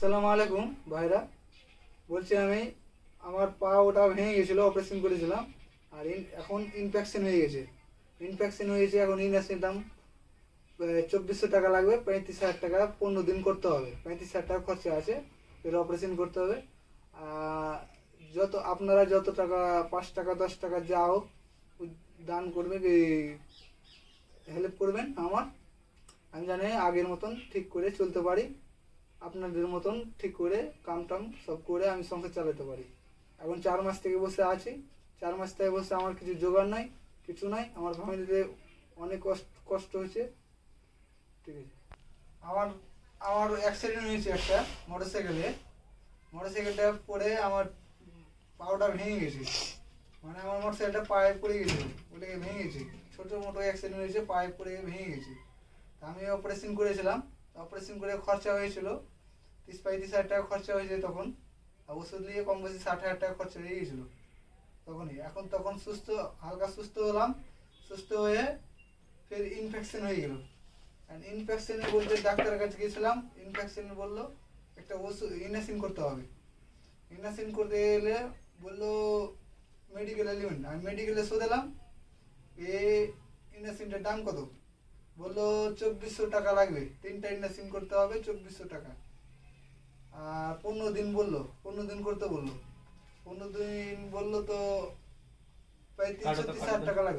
আসসালামু আলাইকুম, ভাইরা। বলছি আমি, আমার পা ওটা ভেঙে গেছিল অপারেশন করেছিলাম, আর এখন ইনফেকশন হয়ে গেছে। ইনফেকশন হয়েছে, এখন ইনফেকশন দাম চব্বিশশো টাকা লাগবে, পঁয়ত্রিশ হাজার টাকা, পনেরো দিন করতে হবে। পঁয়ত্রিশ হাজার টাকা খরচা আছে, এর অপারেশন করতে হবে। যত আপনারা যত টাকা, পাঁচ টাকা, দশ টাকা যা হোক, দান করবে হেল্প করবেন আমার। আমি জানি আগের মতন ঠিক করে চলতে পারি। আপনাদের মতন ঠিক করে, কাম টাম সব করে আমি সংসার চালাতে পারি। এখন চার মাস থেকে বসে আছি। চার মাস থেকে বসে আমার কিছু জোগাড় নাই, কিছু নাই। আমার ফ্যামিলিতে অনেক কষ্ট কষ্ট হয়েছে। ঠিক আছে। আমার আমার অ্যাক্সিডেন্ট হয়েছে একটা মোটর সাইকেলে মোটর সাইকেলটা পড়ে আমার পাওটা ভেঙে গেছে। মানে আমার মোটর সাইকেলটা পায়ে পড়ে গেছে। ওটাকে ভেঙে গেছে। ছোটো মোটো অ্যাক্সিডেন্ট হয়েছে, পায়ে পড়ে ভেঙে গেছে। আমি অপারেশন করেছিলাম। অপারেশন করে খরচা হয়েছিল। তিরিশ পঁয়ত্রিশ হাজার টাকা খরচা হয়েছে তখন। আর ওষুধ নিয়ে কম বেশি ষাট হাজার টাকা খরচা হয়ে গেছিল তখনই। এখন তখন সুস্থ, হালকা সুস্থ হলাম। সুস্থ হয়ে ফের ইনফেকশন হয়ে গেল। ইনফেকশনে বলতে ডাক্তারের কাছে গেছিলাম ইনফেকশন বলল, একটা ওষুধ ইনাসিন করতে হবে। ইনাসিন করতে গেলে বলল মেডিকেলে নেবেন আমি মেডিকেলে শোধালাম এ ইনাসিনটার দাম কত? বলল চব্বিশশো টাকা লাগবে। তিনটা ইন্ডাসিং করতে হবে চব্বিশশো টাকা। আর পনেরো দিন বলল পনেরো দিন করতে বলল। পনেরো দিন বলল তো প্রায় তিনশো তিরিশ হাজার টাকা লাগবে।